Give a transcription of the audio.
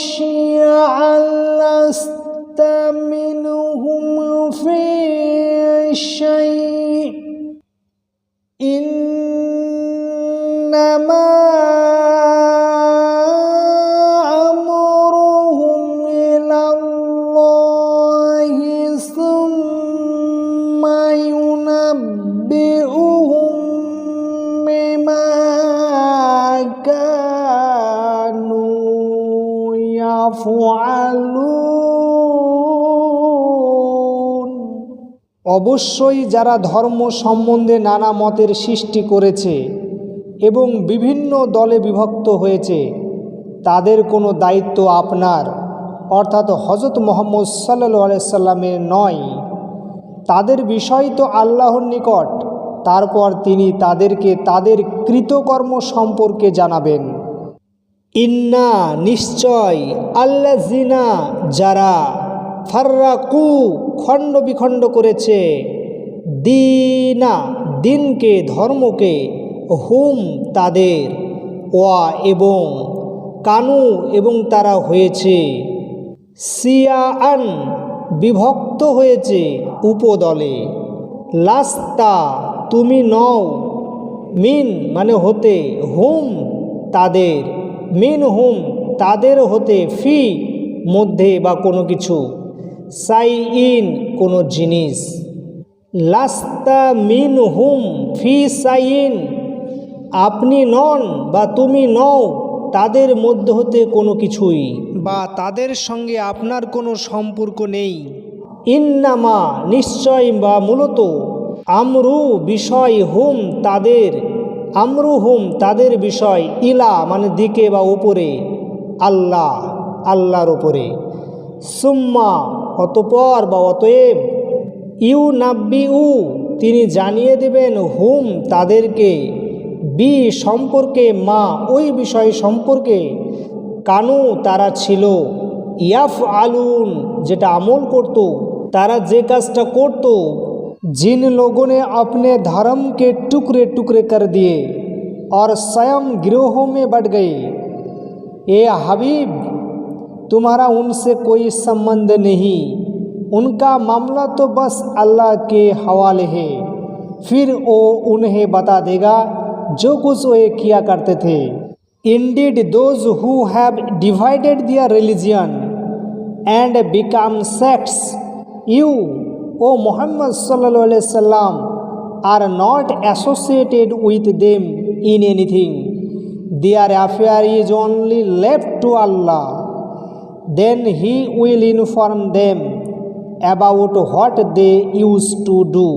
شيعا لست منهم في شيء. إنما ইয়াফআলুন অবশ্যই যারা ধর্ম সম্বন্ধে নানা মতের সৃষ্টি করেছে এবং বিভিন্ন দলে বিভক্ত হয়েছে, তাদের কোনো দায়িত্ব আপনার, অর্থাৎ হজরত মোহাম্মদ সাল্লু নয়। তাদের বিষয় তো আল্লাহর নিকট, তারপর তিনি তাদেরকে তাদের কৃতকর্ম সম্পর্কে জানাবেন। ইন্না নিশ্চয় আল্লা জিনা যারা ফার্রাকু খণ্ড বিখণ্ড করেছে, দিনা, দিনকে, ধর্মকে, হুম তাদের, ওয়া এবং কানু এবং তারা হয়েছে। সিয়াআন বিভক্ত হয়েছে উপদলে। লাস্তা তুমি নও, মিন মানে হতে, হুম তাদের। মিন হুম তাদের হতে ফি মধ্যে বা কোনো কিছু। সাই ইন কোনো জিনিস। লাস্তা মিন হুম ফি সাইন আপনি নন বা তুমি নও তাদের মধ্যে হতে কোনো কিছুই। বা তাদের সঙ্গে আপনার কোনো সম্পর্ক নেই। ইন্নামা নিশ্চয় বা মূলত। আমরু বিষয় হুম তাদের আমরু হুম তাদের বিষয় ইলা মানে দিকে বা উপরে, আল্লাহ, আল্লাহর উপরে। সুম্মা, অতপর বা অতএব ইউ নাব্বি উ তিনি জানিয়ে দেবেন, হুম তাদেরকে, বি সম্পর্কে, মা ওই বিষয় সম্পর্কে, কানু তারা ছিল ইয়াফ আলুন যেটা আমল করত, তারা যে কাজটা করত जिन लोगों ने अपने धर्म के टुकड़े टुकड़े कर दिए और स्वयं गिरोहों में बढ़ गए, ए हबीब, तुम्हारा उनसे कोई संबंध नहीं। उनका मामला तो बस अल्लाह के हवाले है। फिर वो उन्हें बता देगा, जो कुछ वे किया करते थे। Indeed those who have divided their religion and become sects you O Muhammad সাল্লা সাল্লাম are not associated with them in anything their affair is only left to Allah then he will inform them about what they use to do